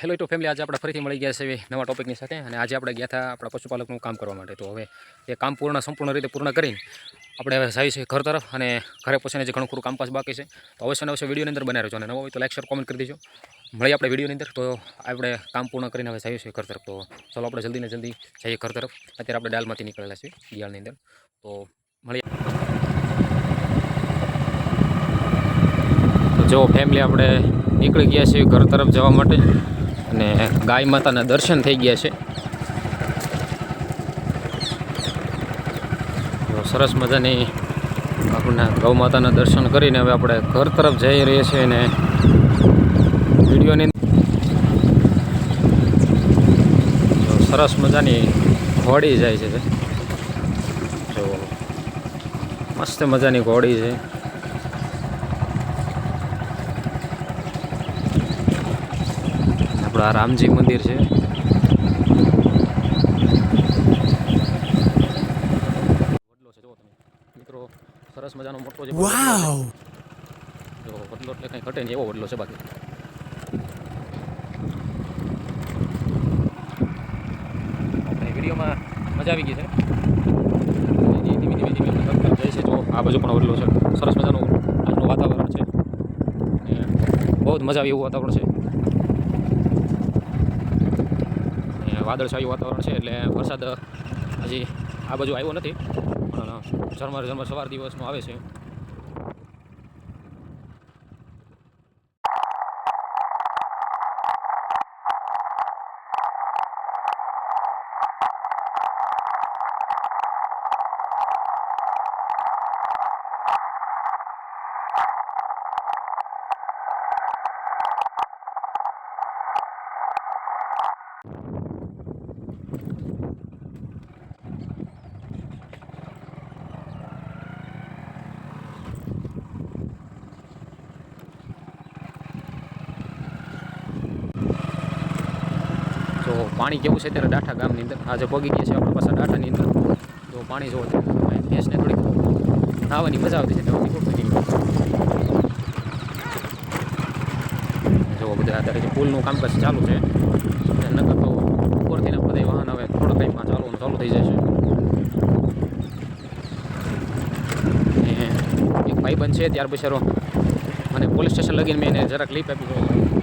Hello two family આજે આપણે ફરીથી મળી ગયા છે નવા ટોપિકની સાથે અને આજે આપણે ગયા હતા આપણા પશુપાલકનું કામ કરવા માટે. તો હવે એ કામ પૂર્ણ, સંપૂર્ણ રીતે પૂર્ણ કરીને આપણે હવે જઈએ છીએ ઘર તરફ અને ઘરે પહોંચીને જે ઘણું ખરું કામકાજ બાકી છે, તો અવશ્ય ને અવશ્ય વિડીયોની અંદર બનાવી રહેજો અને નવો હોય તો લાઈક શેર કોમેન્ટ કરી દેજો. મળીએ આપણે વિડીયોની અંદર, તો આપણે કામ પૂર્ણ કરીને હવે જઈએ છીએ ઘર તરફ. તો ચાલો આપણે જલ્દી ને જલ્દી જઈએ ઘર તરફ. અત્યારે આપણે ડાલમાંથી નીકળેલા છીએ, દિયાળની અંદર. તો મળીએ. જો ફેમિલી આપણે નીકળી ગયા છીએ ઘર તરફ જવા માટે. અને ગાય માતાના દર્શન થઈ ગયા છે. સરસ મજાની આપણને ગૌ માતાના દર્શન કરીને હવે આપણે ઘર તરફ જઈ રહીએ છીએ અને વિડીયોની સરસ મજાની ઘોડી જાય છે. જો મસ્ત મજાની ઘોડી છે. આપણું આ રામજી મંદિર છે. મિત્રો સરસ મજાનો મોટો છે. વાવ જો વડલો એટલે કંઈ ઘટે નહીં એવો વડલો છે બાકી. આપણે વિડીયોમાં મજા આવી ગઈ છે. ધીમે ધીમે ધીમે જાય છે. જો આ બાજુ પણ વડલો છે. સરસ મજાનું આજનું વાતાવરણ છે. બહુ જ મજા આવી એવું વાતાવરણ છે અને વાદળછાયું વાતાવરણ છે એટલે વરસાદ હજી આ બાજુ આવ્યો નથી. પણ ઝરમર ઝરમર સવાર દિવસનો આવે છે. તો પાણી કેવું છે ત્યારે ડાઠા ગામની અંદર? આજે પગી ગયા છે, આપણા પાસે ડાઠાની અંદર. તો પાણી જોવો ભેંસને થોડીક નાવાની મજા આવતી છે. તેમાંથી કોઈ પડી જો બધા અત્યારે પુલનું કામકાજ ચાલુ છે. નગર તો ઉપરથી બધા વાહન હવે થોડા ટાઈમમાં ચાલુ ચાલુ થઈ જશે એક ભાઈબંધ છે, ત્યાર પછી મને પોલીસ સ્ટેશન લગીને મેં એને જરાક લીપ આપી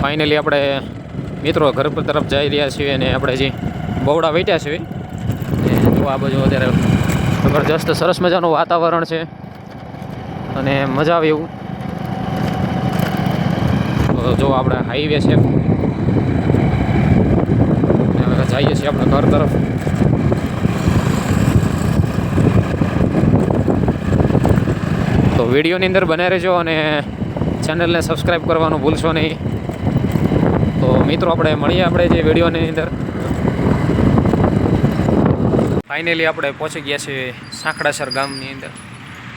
ફાઇનલી આપણે મિત્રો ઘર પર તરફ જઈ રહ્યા છીએ અને આપણે જે બહોળા વેટ્યા છીએ. જો આ બાજુ અત્યારે જબરજસ્ત સરસ મજાનું વાતાવરણ છે અને મજા આવે એવું. જો આપણે હાઈવે છે. જઈએ છીએ આપણે ઘર તરફ. તો વિડીયોની અંદર બનાવી રહેજો અને ચેનલને સબસ્ક્રાઈબ કરવાનું ભૂલશો નહીં. તો મિત્રો, આપણે મળીએ આપણે જે વિડીયોની અંદર. ફાઇનલી આપણે પહોંચી ગયા છીએ સાંકડાસર ગામની અંદર.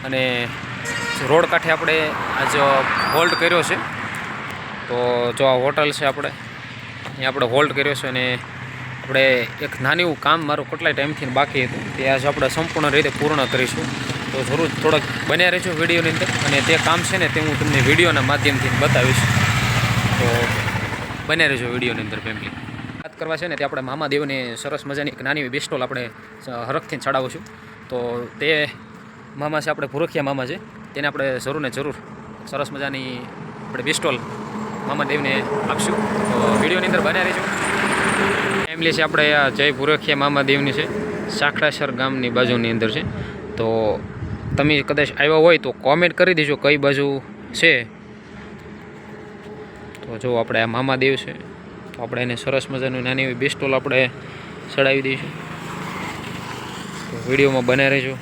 અને રોડ કાંઠે આપણે આજ હોલ્ડ કર્યો છે. તો જો આ હોટલ છે આપણે, અહીંયા આપણે હોલ્ડ કર્યો છે અને આપણે એક નાનું એવું કામ મારું કેટલાય ટાઈમથી બાકી હતું. તે આજે આપણે સંપૂર્ણ રીતે પૂર્ણ કરીશું. તો જરૂર થોડાક બન્યા રહેજો વિડીયોની અંદર. અને તે કામ છે ને તે હું તમને વિડીયોના માધ્યમથી બતાવીશ. તો બન્યા રહેજો વિડીયોની અંદર ફેમિલી વાત કરવા છે ને તે આપણે મામાદેવને સરસ મજાની એક નાની બેસ્ટોલ આપણે હરખથી ચડાવીશું. તો તે મામા છે, આપણે ભૂરખિયા મામા છે. તેને આપણે જરૂર ને જરૂર સરસ મજાની આપણે બેસ્ટોલ મામાદેવને આપશું. તો વિડીયોની અંદર બન્યા રહેજો. ફેમિલી છે આપણે, આ જય ભૂરખિયા મામાદેવની છે. સાખડાસર ગામની બાજુની અંદર છે. તો તમે કદાચ આવ્યા હોય તો કોમેન્ટ કરી દેજો કઈ બાજુ છે. તો જો આપણે આ મામાદેવ છે, તો આપણે એને સરસ મજાનું નાની એવી બેસ્ટોલ આપણે ચડાવી દઈશું. તો વિડીયોમાં બને રહેજો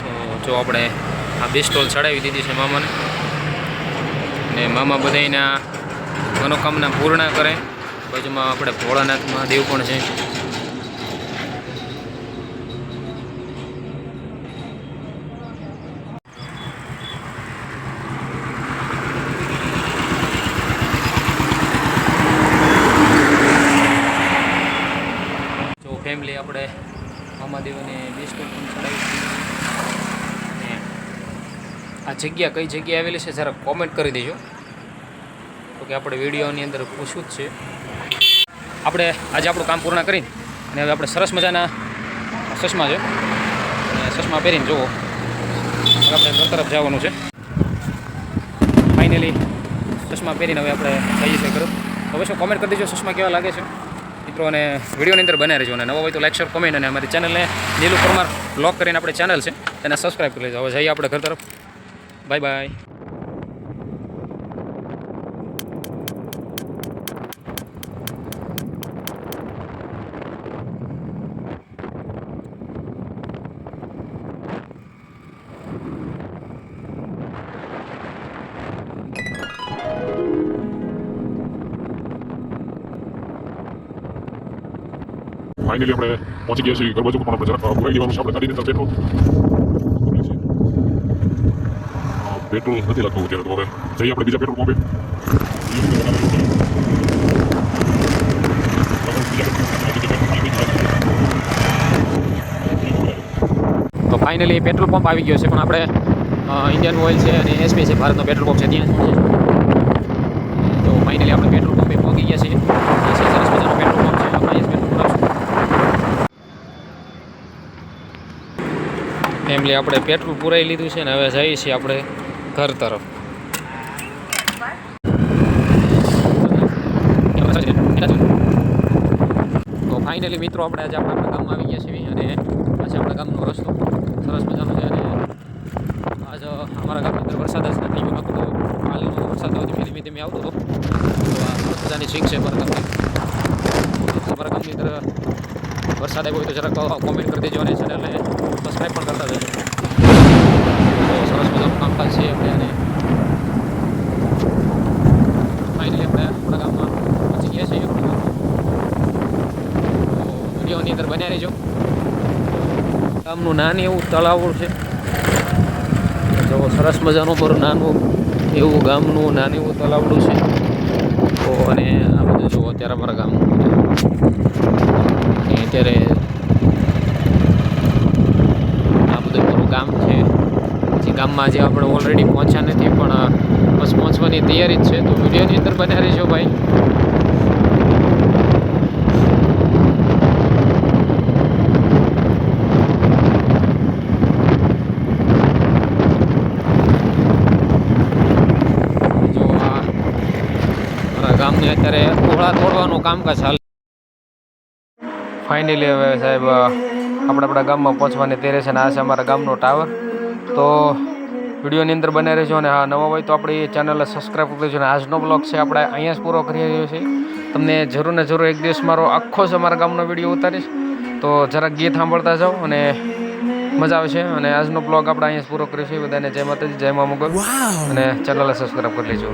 તો જો આપણે આ બે સ્ટોલ ચડાવી દીધી છે મામાને. અને મામા બધાયના મનોકામના પૂર્ણ કરે. બાજુમાં આપણે ભોળાનાથ મહાદેવ પણ છે. ફેમિલી આપણે મામાદેવને બિસ્કુટ પણ ચડાવી અને આ જગ્યા કઈ જગ્યાએ આવેલી છે જરા કોમેન્ટ કરી દેજો. તો કે આપણે વિડીયોની અંદર પૂછવું જ છે. આપણે આજે આપણું કામ પૂર્ણ કરીને અને હવે આપણે સરસ મજાના ચશ્મા છે. ચશ્મા પહેરીને જુઓ. આપણે ઘર તરફ જવાનું છે. ફાઇનલી ચશ્મા પહેરીને હવે આપણે જઈએ છીએ ઘર. હવે શું કોમેન્ટ કરી દેજો ચશ્મા કેવા લાગે છે? મિત્રો, અને વિડીયોની અંદર બનાવી રહેજો. અને નવો હોય તો લાઈક શેર કોમેન્ટ અને અમારી ચેનલને નીલું પરમાર બ્લોક કરીને આપણે ચેનલ છે. તેને સબસ્ક્રાઈબ કરી લેજો. હવે જઈએ આપણે ઘર તરફ. બાય બાય ફાઇનલી આપણે પહોંચી ગયા છીએ ઘર બાજુ પણ આપણે જરાક પુરાઈ લેવાનું છે આપણે ગાડીની અંદર પેટ્રોલ પેટ્રોલ નથી લખવું અત્યારે તો હવે. જઈએ આપણે બીજા પેટ્રોલ પંપે તો ફાઇનલી પેટ્રોલ પંપ આવી ગયો છે, પણ આપણે ઇન્ડિયન ઓઇલ છે અને એસપી છે, ભારતનો પેટ્રોલ પંપ છે ત્યાં. તો ફાઇનલી આપણે પેટ્રોલ પંપે પહોંચી ગયા છીએ. સરસ પંપ આપણે પેટ્રોલ પુરાવશું ફેમિલી આપણે પેટ્રોલ પુરાઈ લીધું છે ને હવે જઈએ છીએ આપણે ઘર તરફ. તો ફાઇનલી મિત્રો આપણે આજે આપણા ગામમાં આવી ગયા છીએ અને આજે આપણા ગામનો રસ્તો સરસ મજાનો છે અને આજ અમારા ગામની અંદર વરસાદ જ નથી ગયો. નકર તો કાલનો વરસાદ ધીમે ધીમે ધીમે આવતો હતો. તો આ સરસ મજાની સ્વિંગ છે અમારા ગામની અમારા ગામની અંદર વરસાદ આવ્યો હોય તો જરાક કોમેન્ટ કરી દેજો અને ચેનલને સબસ્ક્રાઈબ પણ કરતા જજો સરસ મજાનું કામકાજ છે આપણે અને ફાઇનલી આપણે આપણા ગામમાં પહોંચી ગયા છીએ. તો વિડીયોની અંદર બન્યા રહેજો. ગામનું નાનું એવું તળાવ છે. જો સરસ મજાનું પર નાનું એવું ગામનું નાનું એવું તળાવડું છે. તો અને આ બધું જુઓ, અત્યારે અમારા ગામનું અત્યારે આ બધું મારું ગામ છે. જે ગામમાં જે આપણે ઓલરેડી પહોંચ્યા નથી, પણ બસ પહોંચવાની તૈયારી જ છે. તો વિડીયોની અંદર બન્યા રહેજો ભાઈ. ગામને અત્યારે ઓળા તોડવાનું કામકાજ ચાલે ફાઇનલી હવે સાહેબ આપણે આપણા ગામમાં પહોંચવાની તેરે છે ને આ છે અમારા ગામનો ટાવર તો વિડીયોની અંદર બને રહેજો અને હા નવા હોય તો આપણી ચેનલને સબસ્ક્રાઈબ કરી દેજો. અને આજનો બ્લોગ છે આપણે અહીંયા જ પૂરો કરી રહ્યો છે. તમને જરૂર ને જરૂર એક દિવસ મારો આખો જ અમારા ગામનો વીડિયો ઉતારીશ. તો જરાક ગીત સાંભળતા જાઓ અને મજા આવશે અને આજનો બ્લોગ આપણે અહીંયા જ પૂરો કરીશું. બધાને જય માતાજી જય મા મુગલ. અને ચેનલને સબસ્ક્રાઈબ કરી લેજો.